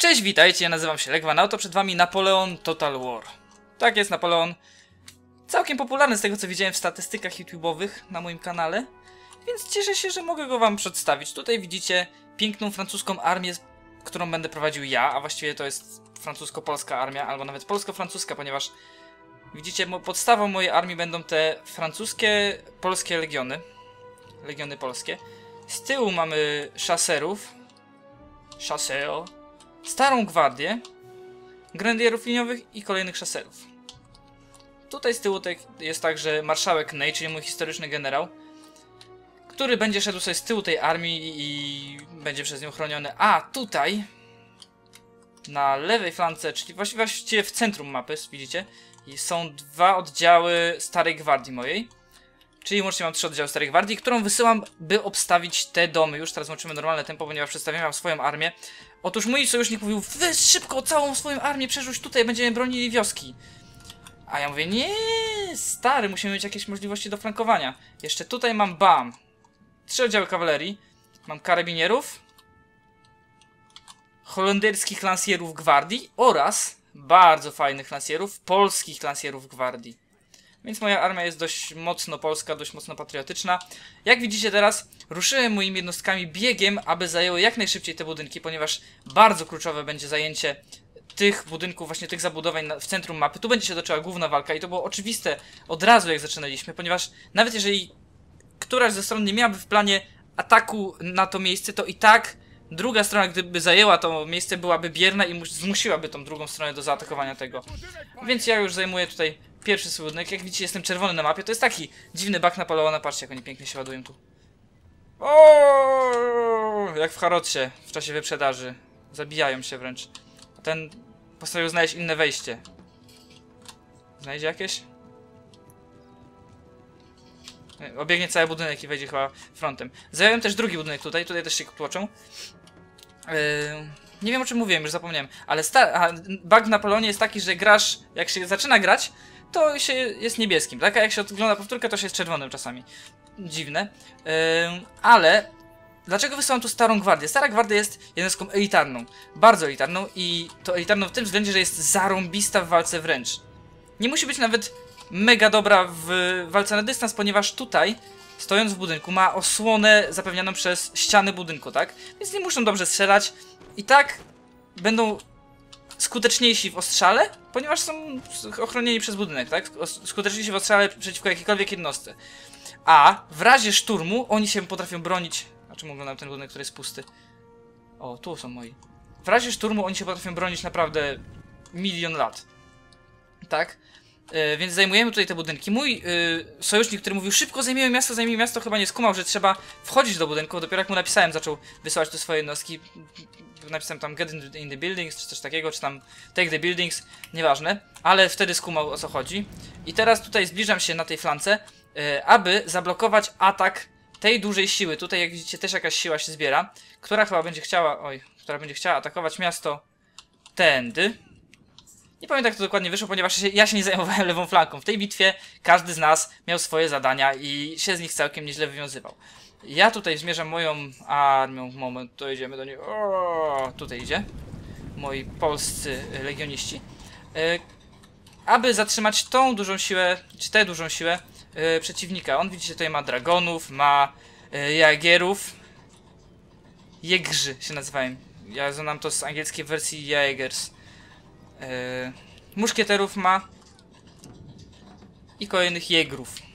Cześć, witajcie, ja nazywam się Legwan, a oto przed wami Napoleon Total War. Tak jest, Napoleon. Całkiem popularny z tego co widziałem w statystykach YouTube'owych na moim kanale, więc cieszę się, że mogę go wam przedstawić. Tutaj widzicie piękną francuską armię, którą będę prowadził ja, a właściwie to jest francusko-polska armia, albo nawet polsko-francuska, ponieważ widzicie, podstawą mojej armii będą te francuskie, polskie legiony. Legiony polskie. Z tyłu mamy szaserów. Chasseo. Starą gwardię. Grandierów liniowych i kolejnych szaserów. Tutaj z tyłu jest także marszałek Ney, czyli mój historyczny generał, który będzie szedł sobie z tyłu tej armii i będzie przez nią chroniony. A tutaj na lewej flance, czyli właści- właściwie w centrum mapy, widzicie, są dwa oddziały Starej Gwardii mojej. Czyli łącznie mam trzy oddziały Starej Gwardii, którą wysyłam, by obstawić te domy. Już teraz łączymy normalne tempo, ponieważ przedstawiam swoją armię. Otóż mój sojusznik mówił, wy szybko całą swoją armię przerzuć tutaj, będziemy bronili wioski. A ja mówię, nie, stary, musimy mieć jakieś możliwości do flankowania. Jeszcze tutaj mam BAM. Trzy oddziały kawalerii. Mam karabinierów. Holenderskich lansjerów gwardii oraz bardzo fajnych lansjerów, polskich lansjerów gwardii. Więc moja armia jest dość mocno polska, dość mocno patriotyczna. Jak widzicie teraz, ruszyłem moimi jednostkami biegiem, aby zajęły jak najszybciej te budynki, ponieważ bardzo kluczowe będzie zajęcie tych budynków, właśnie tych zabudowań w centrum mapy. Tu będzie się toczyła główna walka i to było oczywiste od razu jak zaczynaliśmy, ponieważ nawet jeżeli któraś ze stron nie miałaby w planie ataku na to miejsce, to i tak druga strona, gdyby zajęła to miejsce, byłaby bierna i mus- zmusiłaby tą drugą stronę do zaatakowania tego. Więc ja już zajmuję tutaj pierwszy budynek. Jak widzicie, jestem czerwony na mapie. To jest taki dziwny bak Napoleona. Patrzcie, jak oni pięknie się ładują tu. O, Jak w Harotsie w czasie wyprzedaży. Zabijają się wręcz. A ten postanowił znaleźć inne wejście. Znajdzie jakieś? Nie, Obiegnie cały budynek i wejdzie chyba frontem. Zająłem też drugi budynek tutaj, tutaj też się tłoczą. Yy, nie wiem o czym mówiłem, już zapomniałem. Ale sta- a, bug w Napoleonie jest taki, że grasz, jak się zaczyna grać, to się jest niebieskim, tak? A jak się ogląda powtórkę, to się jest czerwonym czasami. Dziwne. Yy, ale dlaczego wysyłam tu Starą Gwardię? Stara Gwardia jest jednostką elitarną. Bardzo elitarną i to elitarną w tym względzie, że jest zarąbista w walce wręcz. Nie musi być nawet mega dobra w walce na dystans, ponieważ tutaj, stojąc w budynku, ma osłonę zapewnianą przez ściany budynku, tak? Więc nie muszą dobrze strzelać. I tak będą skuteczniejsi w ostrzale, ponieważ są ochronieni przez budynek, tak? Skuteczniejsi w ostrzale przeciwko jakiejkolwiek jednostce. A w razie szturmu oni się potrafią bronić. A czym oglądam ten budynek, który jest pusty? O, tu są moi. W razie szturmu oni się potrafią bronić naprawdę milion lat. Tak? E, więc zajmujemy tutaj te budynki. Mój e, sojusznik, który mówił szybko zajmiemy miasto, zajmijmy miasto, chyba nie skumał, że trzeba wchodzić do budynku. Dopiero jak mu napisałem, zaczął wysyłać tu swoje jednostki. Napisałem tam get in the, in the buildings, czy coś takiego, czy tam take the buildings, nieważne. Ale wtedy skumał o co chodzi. I teraz tutaj zbliżam się na tej flance, e, aby zablokować atak tej dużej siły. Tutaj jak widzicie też jakaś siła się zbiera, która chyba będzie chciała, oj, która będzie chciała atakować miasto tędy. Nie pamiętam jak to dokładnie wyszło, ponieważ ja się nie zajmowałem lewą flanką. W tej bitwie każdy z nas miał swoje zadania i się z nich całkiem nieźle wywiązywał. Ja tutaj zmierzam moją armią. Moment, to idziemy do niej. O, tutaj idzie. Moi polscy legioniści. E, aby zatrzymać tą dużą siłę, czy tę dużą siłę e, przeciwnika. On widzicie tutaj ma dragonów, ma e, jagierów. Jegrzy się nazywają. Ja znam to z angielskiej wersji Jaegers. E, muszkieterów ma i kolejnych jegrów.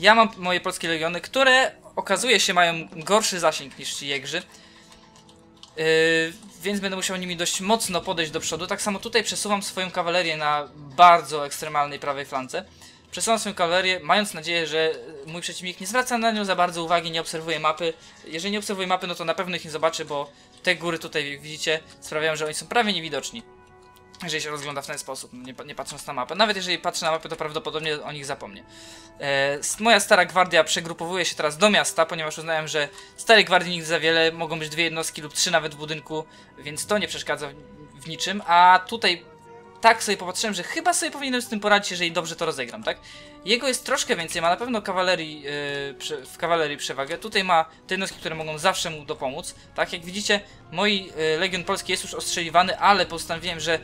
Ja mam moje polskie legiony, które okazuje się mają gorszy zasięg niż ci jegrzy. Yy, więc będę musiał nimi dość mocno podejść do przodu. Tak samo tutaj przesuwam swoją kawalerię na bardzo ekstremalnej prawej flance. Przesuwam swoją kawalerię, mając nadzieję, że mój przeciwnik nie zwraca na nią za bardzo uwagi, nie obserwuje mapy. Jeżeli nie obserwuje mapy, no to na pewno ich nie zobaczy, bo te góry tutaj, widzicie, sprawiają, że oni są prawie niewidoczni. Jeżeli się rozgląda w ten sposób, no nie, nie patrząc na mapę. Nawet jeżeli patrzy na mapę, to prawdopodobnie o nich zapomnie. E, moja stara gwardia przegrupowuje się teraz do miasta, ponieważ uznałem, że starej gwardii nigdy za wiele, mogą być dwie jednostki lub trzy nawet w budynku, więc to nie przeszkadza w, w niczym. A tutaj tak sobie popatrzyłem, że chyba sobie powinienem z tym poradzić, jeżeli dobrze to rozegram, tak? Jego jest troszkę więcej, ma na pewno kawalerii, yy, w kawalerii przewagę. Tutaj ma te jednostki, które mogą zawsze mu dopomóc. Tak, jak widzicie, mój yy, Legion Polski jest już ostrzeliwany, ale postanowiłem, że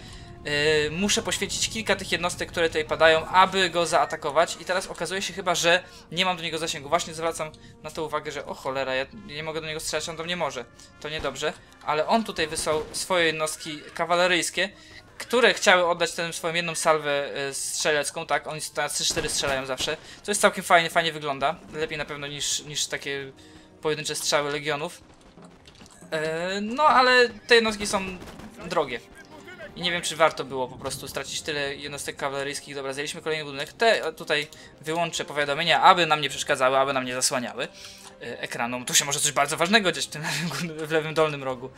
Yy, muszę poświęcić kilka tych jednostek, które tutaj padają, aby go zaatakować. I teraz okazuje się chyba, że nie mam do niego zasięgu. Właśnie zwracam na to uwagę, że o cholera, ja nie mogę do niego strzelać, on do mnie może. To niedobrze. Ale on tutaj wysłał swoje jednostki kawaleryjskie, które chciały oddać tę swoją jedną salwę yy, strzelecką, tak? Oni na 3-4 strzelają zawsze. To jest całkiem fajnie, fajnie wygląda. Lepiej na pewno niż, niż takie pojedyncze strzały legionów. Yy, no, ale te jednostki są drogie. I nie wiem, czy warto było po prostu stracić tyle jednostek kawaleryjskich. Dobra, zjęliśmy kolejny budynek. Te tutaj wyłączę powiadomienia, aby nam nie przeszkadzały, aby nam nie zasłaniały e, ekranu. Tu się może coś bardzo ważnego gdzieś w tym lewym, w lewym dolnym rogu.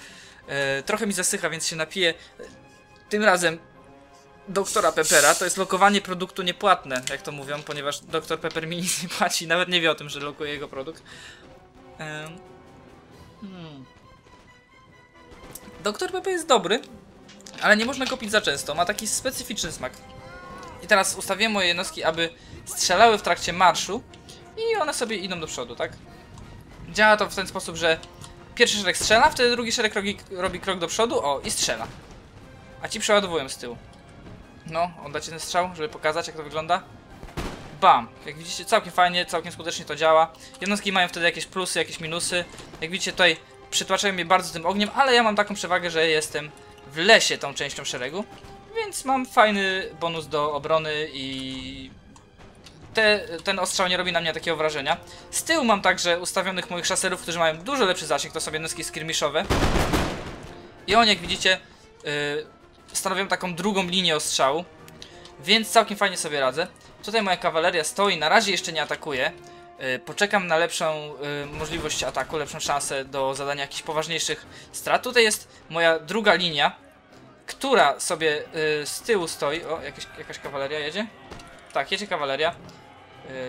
E, trochę mi zasycha, więc się napiję. Tym razem doktora Peppera. To jest lokowanie produktu niepłatne, jak to mówią, ponieważ doktor Pepper mi nic nie płaci. Nawet nie wie o tym, że lokuje jego produkt. Hmm. Doktor Pepper jest dobry, ale nie można go pić za często, ma taki specyficzny smak. I teraz ustawiłem moje jednostki, aby strzelały w trakcie marszu i one sobie idą do przodu, tak? Działa to w ten sposób, że pierwszy szereg strzela, wtedy drugi szereg robi, robi krok do przodu, o, i strzela. A ci przeładowują z tyłu. No, oddacie ten strzał, żeby pokazać jak to wygląda. Bam! Jak widzicie, całkiem fajnie, całkiem skutecznie to działa. Jednostki mają wtedy jakieś plusy, jakieś minusy. Jak widzicie, tutaj przytłaczają mnie bardzo tym ogniem, ale ja mam taką przewagę, że jestem w lesie tą częścią szeregu, więc mam fajny bonus do obrony i te, ten ostrzał nie robi na mnie takiego wrażenia. Z tyłu mam także ustawionych moich szaserów, którzy mają dużo lepszy zasięg, to są jednostki skirmiszowe. I oni, jak widzicie, yy, stanowią taką drugą linię ostrzału, więc całkiem fajnie sobie radzę. Tutaj moja kawaleria stoi, na razie jeszcze nie atakuje. Yy, poczekam na lepszą yy, możliwość ataku, lepszą szansę do zadania jakichś poważniejszych strat. Tutaj jest moja druga linia, która sobie yy, z tyłu stoi. O, jakieś, jakaś kawaleria jedzie? Tak, jedzie kawaleria.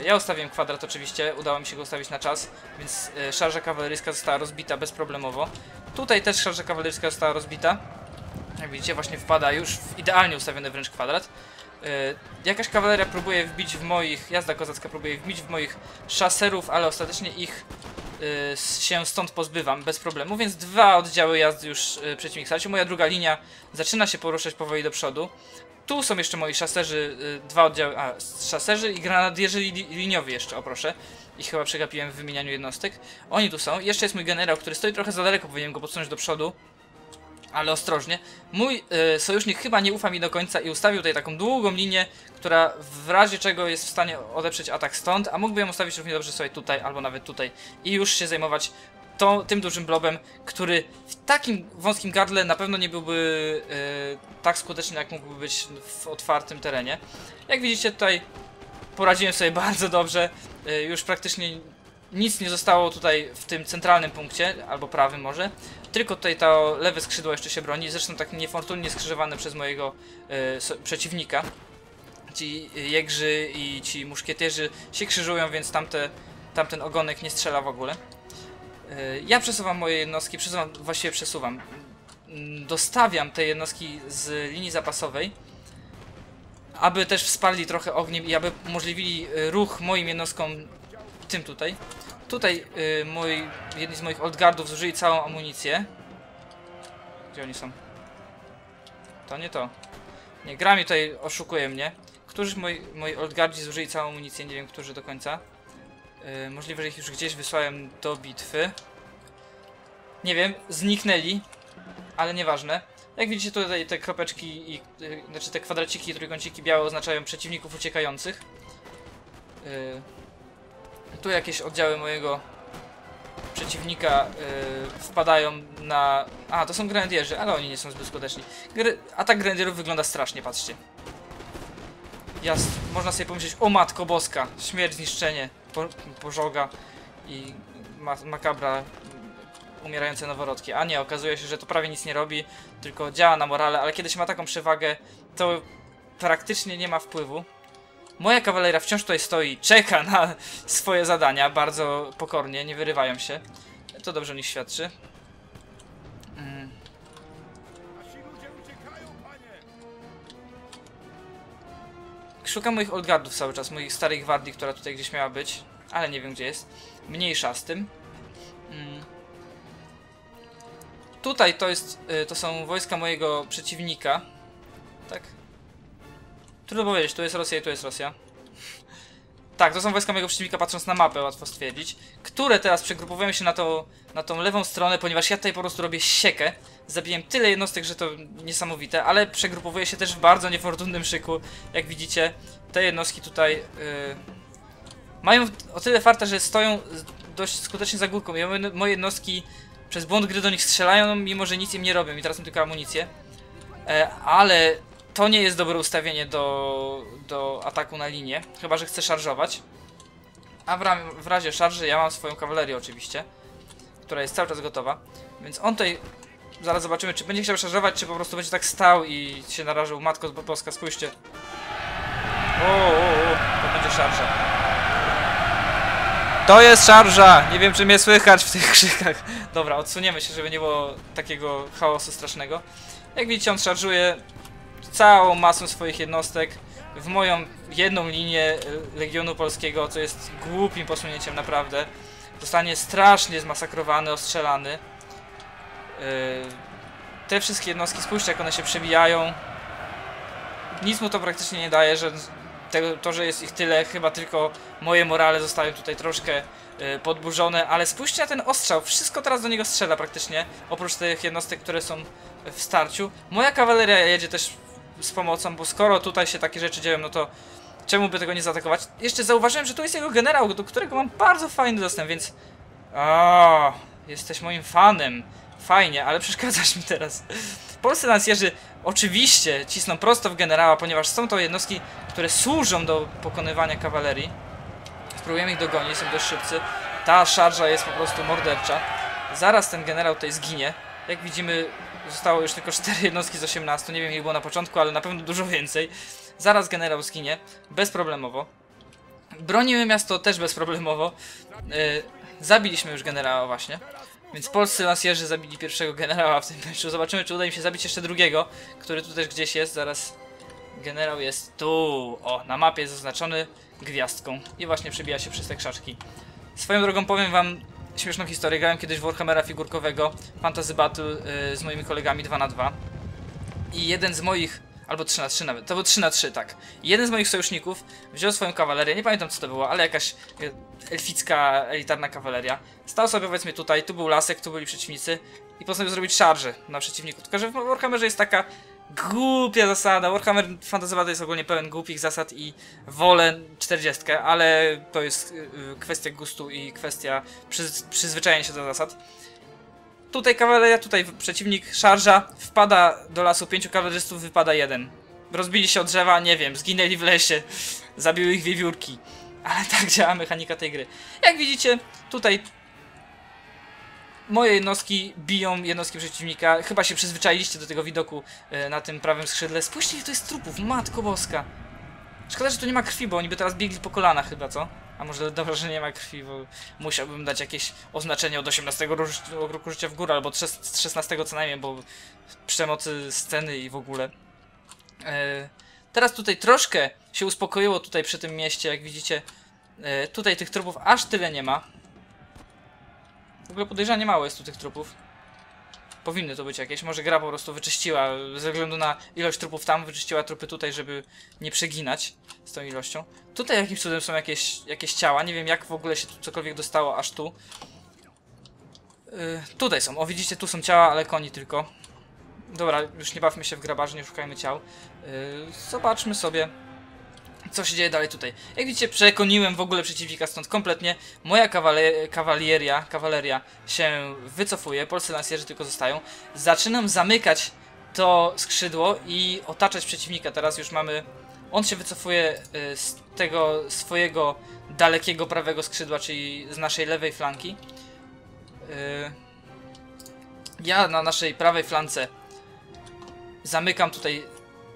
Ja ustawiłem kwadrat oczywiście, udało mi się go ustawić na czas, więc szarża kawaleryjska została rozbita bezproblemowo. Tutaj też szarża kawaleryjska została rozbita. Jak widzicie, właśnie wpada już w idealnie ustawiony wręcz kwadrat. Yy, jakaś kawaleria próbuje wbić w moich, jazda kozacka próbuje wbić w moich szaserów, ale ostatecznie ich yy, się stąd pozbywam bez problemu, więc dwa oddziały jazdy już yy, przeciwnik stracił. Moja druga linia zaczyna się poruszać powoli do przodu. Tu są jeszcze moi szaserzy, yy, dwa oddziały, a szaserzy i granadierzy li, liniowi jeszcze, o proszę. Ich chyba przegapiłem w wymienianiu jednostek. Oni tu są. Jeszcze jest mój generał, który stoi trochę za daleko, powinienem go podsunąć do przodu ale ostrożnie. Mój y, sojusznik chyba nie ufa mi do końca i ustawił tutaj taką długą linię, która w razie czego jest w stanie odeprzeć atak stąd, a mógłby ją ustawić równie dobrze sobie tutaj, albo nawet tutaj i już się zajmować tym dużym blobem, który w takim wąskim gardle na pewno nie byłby y, tak skuteczny, jak mógłby być w otwartym terenie. Jak widzicie tutaj poradziłem sobie bardzo dobrze, y, już praktycznie nic nie zostało tutaj w tym centralnym punkcie, albo prawym może. Tylko tutaj to lewe skrzydło jeszcze się broni, zresztą tak niefortunnie skrzyżowane przez mojego e, so, przeciwnika. Ci jegrzy i ci muszkieterzy się krzyżują, więc tamte, tamten ogonek nie strzela w ogóle. E, ja przesuwam moje jednostki, przesuwam, właściwie przesuwam. Dostawiam te jednostki z linii zapasowej, aby też wsparli trochę ogniem i aby umożliwili ruch moim jednostkom tym tutaj. Tutaj y, mój, jedni z moich oldgardów zużyli całą amunicję. Gdzie oni są? To nie to. Nie, gra mi tutaj oszukuje mnie. Którzy moi, moi oldgardzi zużyli całą amunicję, nie wiem którzy do końca. Y, możliwe, że ich już gdzieś wysłałem do bitwy. Nie wiem, zniknęli. Ale nieważne. Jak widzicie tutaj te kropeczki i, y, znaczy te kwadraciki i trójkąciki białe oznaczają przeciwników uciekających. Y, tu jakieś oddziały mojego przeciwnika yy, wpadają na... A, to są grenadierzy, ale oni nie są zbyt skuteczni. Gry... Atak grenadierów wygląda strasznie, patrzcie. Jasne, można sobie pomyśleć, o matko boska, śmierć, zniszczenie, po, pożoga i ma makabra, umierające noworodki. A nie, okazuje się, że to prawie nic nie robi, tylko działa na morale, ale kiedy się ma taką przewagę, to praktycznie nie ma wpływu. Moja kawaleria wciąż tutaj stoi, czeka na swoje zadania, bardzo pokornie, nie wyrywają się. To dobrze o nich świadczy. Mm. szukam moich Old Guardów cały czas, moich starej gwardii, która tutaj gdzieś miała być, ale nie wiem gdzie jest. Mniejsza z tym. Mm. Tutaj to jest, y, to są wojska mojego przeciwnika. Tak? Trudno powiedzieć, tu jest Rosja i tu jest Rosja. Tak, to są wojska mojego przeciwnika, patrząc na mapę, łatwo stwierdzić. Które teraz przegrupowują się na, to, na tą lewą stronę, ponieważ ja tutaj po prostu robię siekę. Zabiłem tyle jednostek, że to niesamowite, ale przegrupowuję się też w bardzo niefortunnym szyku. Jak widzicie, te jednostki tutaj yy, mają o tyle farta, że stoją dość skutecznie za górką. Moje- moje jednostki przez błąd gry do nich strzelają, mimo że nic im nie robią i teraz mam tylko amunicję. E, ale to nie jest dobre ustawienie do, do ataku na linię, chyba że chcę szarżować. A w, w razie szarży ja mam swoją kawalerię oczywiście, która jest cały czas gotowa. Więc on tutaj, zaraz zobaczymy czy będzie chciał szarżować, czy po prostu będzie tak stał i się narażył. Matko boska, spójrzcie. O, o, o, to będzie szarża. To jest szarża! Nie wiem czy mnie słychać w tych krzykach. Dobra, odsuniemy się, żeby nie było takiego chaosu strasznego. Jak widzicie on szarżuje całą masą swoich jednostek w moją jedną linię y, Legionu Polskiego, co jest głupim posunięciem naprawdę. Zostanie strasznie zmasakrowany, ostrzelany. Yy, te wszystkie jednostki, spójrzcie jak one się przebijają. Nic mu to praktycznie nie daje, że to, że jest ich tyle, chyba tylko moje morale zostały tutaj troszkę y, podburzone, ale spójrzcie na ten ostrzał, wszystko teraz do niego strzela praktycznie, oprócz tych jednostek, które są w starciu. Moja kawaleria jedzie też z pomocą, bo skoro tutaj się takie rzeczy dzieją, no to czemu by tego nie zaatakować? Jeszcze zauważyłem, że tu jest jego generał, do którego mam bardzo fajny dostęp, więc... O, jesteś moim fanem. Fajnie, ale przeszkadzasz mi teraz. Polscy lansjerzy oczywiście cisną prosto w generała, ponieważ są to jednostki, które służą do pokonywania kawalerii. Spróbujemy ich dogonić, są dość szybcy. Ta szarża jest po prostu mordercza. Zaraz ten generał tutaj zginie. Jak widzimy, zostało już tylko 4 jednostki z 18. Nie wiem, ile było na początku, ale na pewno dużo więcej. Zaraz generał zginie, bezproblemowo. Bronimy miasto też bezproblemowo. Yy, zabiliśmy już generała właśnie. Więc polscy lansjerzy zabili pierwszego generała w tym meczu. Zobaczymy, czy uda im się zabić jeszcze drugiego, który tu też gdzieś jest. Zaraz generał jest tu. O, na mapie jest zaznaczony gwiazdką. I właśnie przebija się przez te krzaczki. Swoją drogą powiem wam śmieszną historię. Grałem kiedyś w Warhammera figurkowego Fantasy Battle yy, z moimi kolegami 2 na 2 I jeden z moich, albo 3 na 3 nawet, to był 3 na 3 tak. Jeden z moich sojuszników wziął swoją kawalerię, nie pamiętam co to było, ale jakaś y, elficka, elitarna kawaleria. Stał sobie powiedzmy tutaj, tu był lasek, tu byli przeciwnicy i postanowił zrobić szarże na przeciwniku. Tylko, że w Warhammerze jest taka głupia zasada. Warhammer Fantasy Battle jest ogólnie pełen głupich zasad i wolę 40, ale to jest y, y, kwestia gustu i kwestia przyz przyzwyczajenia się do zasad. Tutaj kawaleria, tutaj przeciwnik szarża, wpada do lasu pięciu kawalerzystów, wypada jeden. Rozbili się od drzewa, nie wiem, zginęli w lesie, zabiły ich wiewiórki. Ale tak działa mechanika tej gry. Jak widzicie, tutaj moje jednostki biją jednostki przeciwnika. Chyba się przyzwyczailiście do tego widoku e, na tym prawym skrzydle. Spójrzcie, ile to jest trupów, matko boska. Szkoda, że tu nie ma krwi, bo oni by teraz biegli po kolana chyba, co? A może dobrze, że nie ma krwi, bo musiałbym dać jakieś oznaczenie od 18 ro- roku życia w górę, albo z 16 co najmniej, bo przemocy sceny i w ogóle. E, teraz tutaj troszkę się uspokoiło tutaj przy tym mieście, jak widzicie. E, tutaj tych trupów aż tyle nie ma. W ogóle podejrzanie mało jest tu tych trupów. Powinny to być jakieś. Może gra po prostu wyczyściła, ze względu na ilość trupów tam, wyczyściła trupy tutaj, żeby nie przeginać z tą ilością. Tutaj jakimś cudem są jakieś, jakieś ciała. Nie wiem jak w ogóle się tu cokolwiek dostało aż tu. Yy, tutaj są. O widzicie, tu są ciała, ale koni tylko. Dobra, już nie bawmy się w grabarze, nie szukajmy ciał. Yy, zobaczmy sobie co się dzieje dalej tutaj. Jak widzicie, przekoniłem w ogóle przeciwnika stąd kompletnie. Moja kawale kawalieria, kawaleria się wycofuje, polscy lansjerzy tylko zostają. Zaczynam zamykać to skrzydło i otaczać przeciwnika. Teraz już mamy... On się wycofuje y, z tego swojego dalekiego prawego skrzydła, czyli z naszej lewej flanki. Y, Ja na naszej prawej flance zamykam tutaj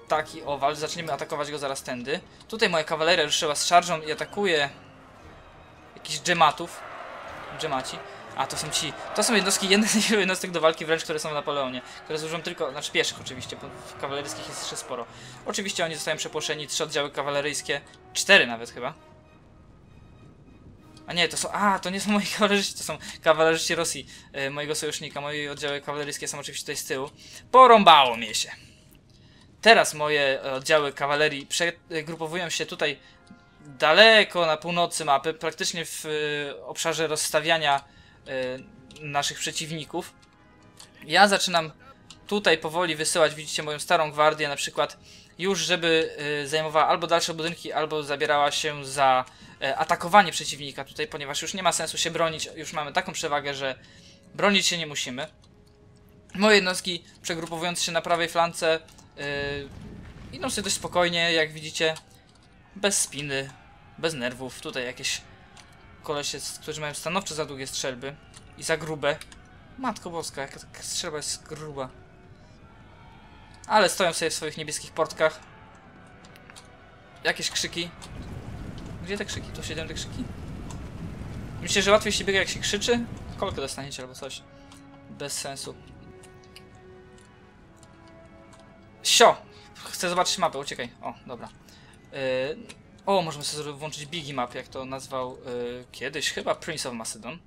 taki owal. Zaczniemy atakować go zaraz tędy. Tutaj moja kawaleria ruszyła z szarżą i atakuje jakichś dżematów. Dżemaci. A, to są ci, to są jednostki, jedne z jednostek do walki wręcz, które są w Napoleonie, które służą tylko, znaczy pieszych oczywiście, bo kawaleryjskich jest jeszcze sporo. Oczywiście oni zostają przepłoszeni, trzy oddziały kawaleryjskie, cztery nawet chyba. A nie, to są, a, to nie są moi kawalerzyści, to są kawalerzyści Rosji, e, mojego sojusznika, moje oddziały kawaleryjskie są oczywiście tutaj z tyłu. Porąbało mnie się. Teraz moje oddziały kawalerii przegrupowują się tutaj daleko na północy mapy, praktycznie w y, obszarze rozstawiania y, naszych przeciwników. Ja zaczynam tutaj powoli wysyłać, widzicie, moją starą gwardię na przykład, już żeby y, zajmowała albo dalsze budynki, albo zabierała się za atakowanie przeciwnika tutaj, ponieważ już nie ma sensu się bronić, już mamy taką przewagę, że bronić się nie musimy. Moje jednostki, przegrupowując się na prawej flance, yy, idą sobie dość spokojnie, jak widzicie, bez spiny, bez nerwów. Tutaj jakieś kolesie, którzy mają stanowczo za długie strzelby i za grube. Matko boska, jaka strzelba jest gruba. Ale stoją sobie w swoich niebieskich portkach. Jakieś krzyki. Gdzie te krzyki? Tu siedzą te krzyki? Myślę, że łatwiej się biega jak się krzyczy? Kolkę dostaniecie albo coś. Bez sensu. Sio! Chcę zobaczyć mapę, uciekaj. O, dobra. Yy, o, możemy sobie włączyć Biggie Map, jak to nazwał yy, kiedyś, chyba Prince of Macedon.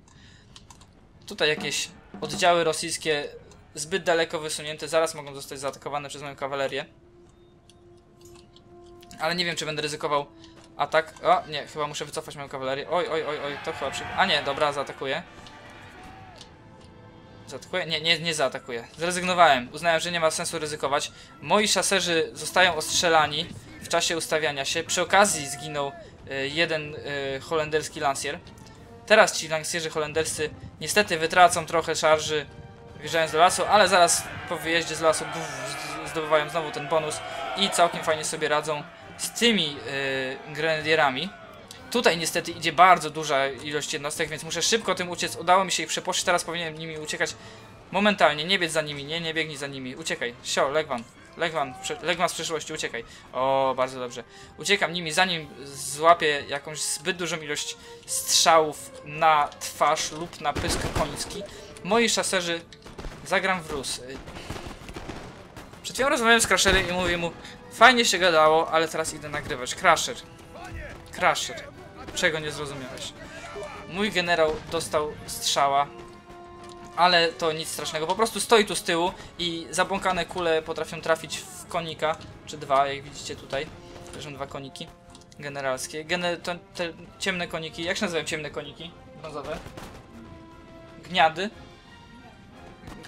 Tutaj jakieś oddziały rosyjskie zbyt daleko wysunięte, zaraz mogą zostać zaatakowane przez moją kawalerię. Ale nie wiem, czy będę ryzykował atak. O, nie, chyba muszę wycofać moją kawalerię. Oj, oj, oj, oj, to chyba przy... A nie, dobra, zaatakuję. Nie, nie, nie zaatakuję. Zrezygnowałem. Uznałem, że nie ma sensu ryzykować. Moi szaserzy zostają ostrzelani w czasie ustawiania się. Przy okazji zginął y, jeden y, holenderski lancier. Teraz ci lancierzy holenderscy niestety wytracą trochę szarży wjeżdżając do lasu, ale zaraz po wyjeździe z lasu buf, zdobywają znowu ten bonus i całkiem fajnie sobie radzą z tymi y, grenadierami. Tutaj niestety idzie bardzo duża ilość jednostek, więc muszę szybko tym uciec. Udało mi się ich przepuścić, teraz powinienem nimi uciekać momentalnie. Nie biec za nimi, nie, nie biegnij za nimi. Uciekaj. Sio, Legwan. Legwan, Legwan z przyszłości, uciekaj. O, bardzo dobrze. Uciekam nimi, zanim złapię jakąś zbyt dużą ilość strzałów na twarz lub na pysk koński. Moi szaserzy zagram w Rus. Przed chwilą rozmawiałem z Crasherem i mówię mu Fajnie się gadało, ale teraz idę nagrywać. Crasher. Crasher. Czego nie zrozumiałeś? Mój generał dostał strzała, ale to nic strasznego. Po prostu stoi tu z tyłu i zabłąkane kule potrafią trafić w konika, czy dwa, jak widzicie tutaj. Leżą dwa koniki generalskie. Gene to, te ciemne koniki, jak się nazywają ciemne koniki? Brązowe? Gniady.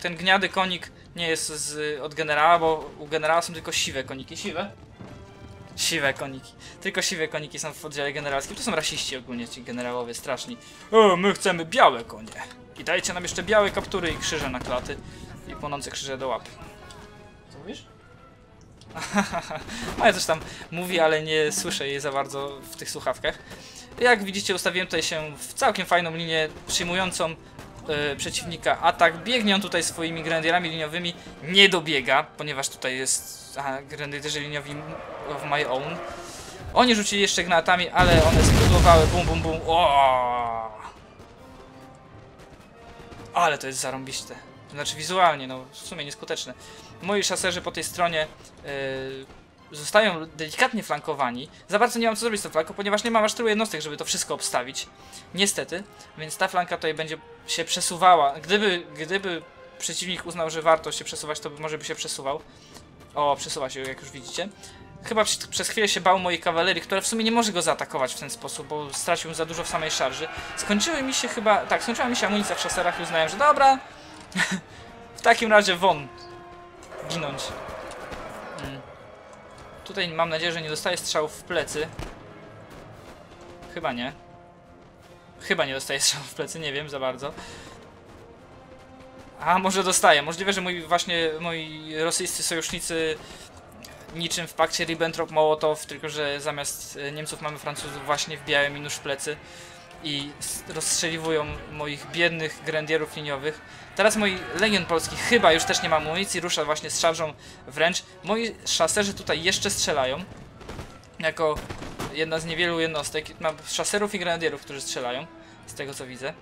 Ten gniady konik nie jest z, od generała, bo u generała są tylko siwe koniki. Siwe? Siwe koniki. Tylko siwe koniki są w oddziale generalskim. To są rasiści ogólnie, ci generałowie straszni. O, my chcemy białe konie. I dajcie nam jeszcze białe kaptury i krzyże na klaty. I płonące krzyże do łap. Co mówisz? Maja coś tam mówi, ale nie słyszę jej za bardzo w tych słuchawkach. Jak widzicie, ustawiłem tutaj się w całkiem fajną linię przyjmującą yy, przeciwnika atak. Biegnie on tutaj swoimi grenadierami liniowymi. Nie dobiega, ponieważ tutaj jest aha, grenadierzy liniowi of my own. Oni rzucili jeszcze granatami, ale one spudłowały. Bum, bum, bum. O! Ale to jest zarąbiste. Znaczy wizualnie, no w sumie nieskuteczne. Moi szaserzy po tej stronie yy, zostają delikatnie flankowani. Za bardzo nie mam co zrobić z tą flanką, ponieważ nie mam aż tylu jednostek, żeby to wszystko obstawić. Niestety, więc ta flanka tutaj będzie się przesuwała. Gdyby, gdyby przeciwnik uznał, że warto się przesuwać, to może by się przesuwał. O, przesuwa się, jak już widzicie. Chyba przy, przez chwilę się bał mojej kawalerii, która w sumie nie może go zaatakować w ten sposób, bo stracił za dużo w samej szarży. Skończyły mi się chyba... Tak, skończyła mi się amunicja w szaserach i uznałem, że dobra. w takim razie won. Ginąć. Tutaj mam nadzieję, że nie dostaję strzałów w plecy. Chyba nie. Chyba nie dostaję strzałów w plecy, nie wiem za bardzo. A może dostaję. Możliwe, że mój właśnie moi rosyjscy sojusznicy niczym w pakcie Ribbentrop-Mołotow, tylko że zamiast e, Niemców mamy Francuzów, właśnie wbijają mi nóż w plecy i rozstrzeliwują moich biednych grandierów liniowych. Teraz mój Legion Polski chyba już też nie ma amunicji, rusza właśnie z szarżą wręcz. Moi szaserzy tutaj jeszcze strzelają, jako jedna z niewielu jednostek. Mam szaserów i grenadierów, którzy strzelają, z tego co widzę.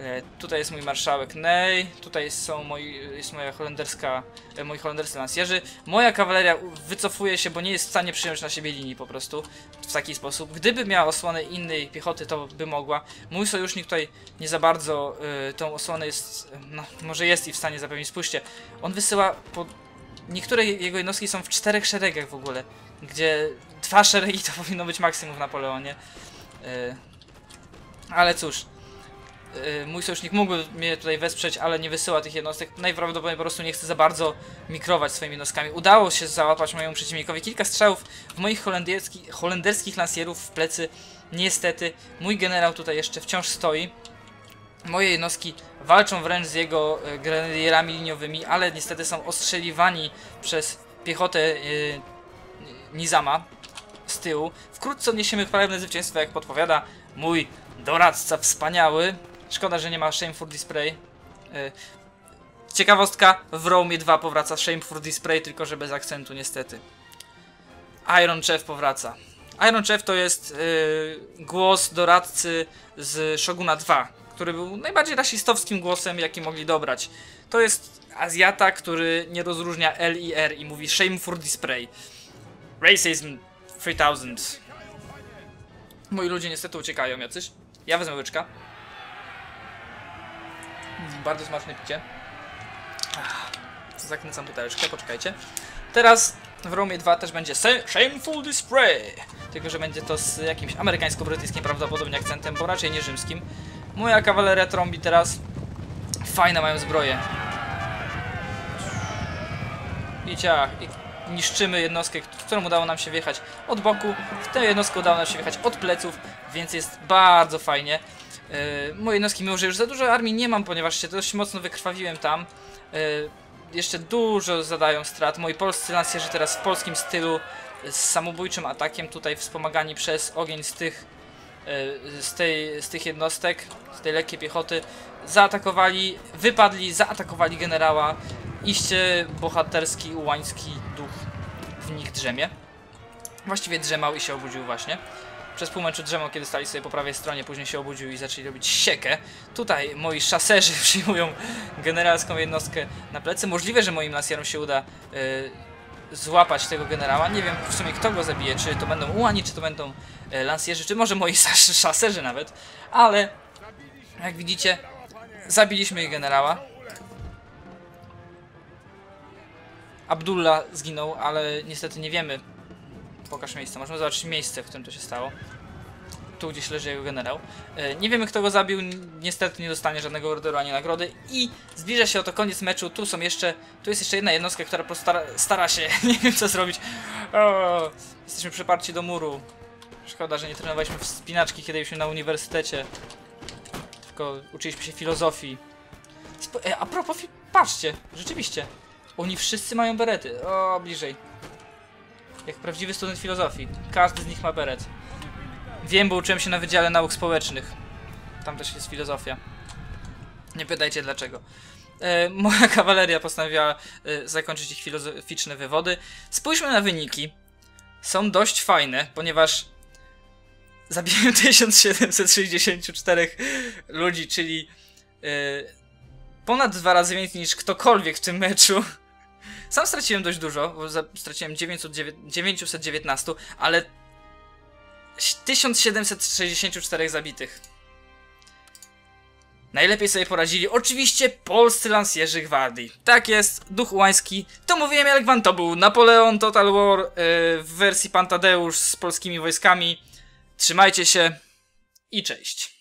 E, tutaj jest mój marszałek Ney, tutaj są moi, jest moja holenderska, e, moi holenderscy lansjerzy. Moja kawaleria wycofuje się, bo nie jest w stanie przyjąć na siebie linii po prostu w taki sposób. Gdyby miała osłonę innej piechoty, to by mogła. Mój sojusznik tutaj nie za bardzo e, tą osłonę jest, no, może jest i w stanie zapewnić. Spójrzcie, on wysyła po... Niektóre jego jednostki są w czterech szeregach w ogóle, gdzie dwa szeregi to powinno być maksimum w Napoleonie. E, ale cóż, y, mój sojusznik mógłby mnie tutaj wesprzeć, ale nie wysyła tych jednostek. Najprawdopodobniej po prostu nie chce za bardzo mikrować swoimi jednostkami. Udało się załapać mojemu przeciwnikowi kilka strzałów w moich holenderskich, holenderskich lansjerów w plecy. Niestety, mój generał tutaj jeszcze wciąż stoi. Moje jednostki walczą wręcz z jego y, grenadierami liniowymi, ale niestety są ostrzeliwani przez piechotę y, Nizama z tyłu. Wkrótce odniesiemy chwalebne zwycięstwo, jak podpowiada mój doradca wspaniały. Szkoda, że nie ma Shameful Display. Y, Ciekawostka, w Rome 2 powraca Shameful Display, tylko że bez akcentu niestety. Iron Chef powraca. Iron Chef to jest y, głos doradcy z Shoguna 2, który był najbardziej rasistowskim głosem, jaki mogli dobrać. To jest Azjata, który nie rozróżnia L i R i mówi Shameful Display. Racism 3000. Moi ludzie niestety uciekają jacyś. Ja wezmę łyczka. Bardzo smaczne picie. Zakręcam buteleczkę, poczekajcie. Teraz w Romie 2 też będzie Shameful Display. Tylko, że będzie to z jakimś amerykańsko-brytyjskim prawdopodobnie akcentem, bo raczej nie rzymskim. Moja kawaleria trąbi teraz. Fajne mają zbroje. I ciach. I niszczymy jednostkę, którą udało nam się wjechać od boku. W tę jednostkę udało nam się wjechać od pleców, więc jest bardzo fajnie. Yy, moje jednostki, mimo że już za dużo armii nie mam, ponieważ się dość mocno wykrwawiłem tam. Yy, jeszcze dużo zadają strat. Moi polscy lansjerzy teraz w polskim stylu z samobójczym atakiem, tutaj wspomagani przez ogień z tych, z tej, z tych jednostek, z tej lekkiej piechoty, zaatakowali, wypadli, zaatakowali generała. Iście bohaterski, ułański duch w nich drzemie. Właściwie drzemał i się obudził właśnie. Przez pół meczu drzemał, kiedy stali sobie po prawej stronie, później się obudził i zaczęli robić siekę. Tutaj moi szaserzy przyjmują generalską jednostkę na plecy. Możliwe, że moim lansjerom się uda y, złapać tego generała. Nie wiem w sumie kto go zabije, czy to będą ułani, czy to będą lansjerzy, czy może moi szas- szaserzy nawet. Ale jak widzicie, zabiliśmy ich generała. Abdullah zginął, ale niestety nie wiemy. Pokaż miejsce, możemy zobaczyć miejsce, w którym to się stało. Tu gdzieś leży jego generał. E, Nie wiemy kto go zabił, niestety nie dostanie żadnego orderu ani nagrody i zbliża się oto koniec meczu. Tu są jeszcze, tu jest jeszcze jedna jednostka, która po prostu stara, się, nie wiem co zrobić. O, jesteśmy przyparci do muru. Szkoda, że nie trenowaliśmy wspinaczki, kiedy byliśmy na uniwersytecie. Tylko uczyliśmy się filozofii. Spo e, a propos, patrzcie, rzeczywiście. Oni wszyscy mają berety. O, bliżej. Jak prawdziwy student filozofii. Każdy z nich ma beret. Wiem, bo uczyłem się na Wydziale Nauk Społecznych. Tam też jest filozofia. Nie pytajcie dlaczego. E, moja kawaleria postanowiła e, zakończyć ich filozoficzne wywody. Spójrzmy na wyniki. Są dość fajne, ponieważ zabiłem 1764 ludzi, czyli e, ponad dwa razy więcej niż ktokolwiek w tym meczu. Sam straciłem dość dużo, bo straciłem 909 919, ale 1764 zabitych. Najlepiej sobie poradzili oczywiście polscy lansjerzy gwardii. Tak jest, duch ułański. To mówiłem jak wam to był Napoleon Total War yy, w wersji Pantadeusz z polskimi wojskami. Trzymajcie się i cześć.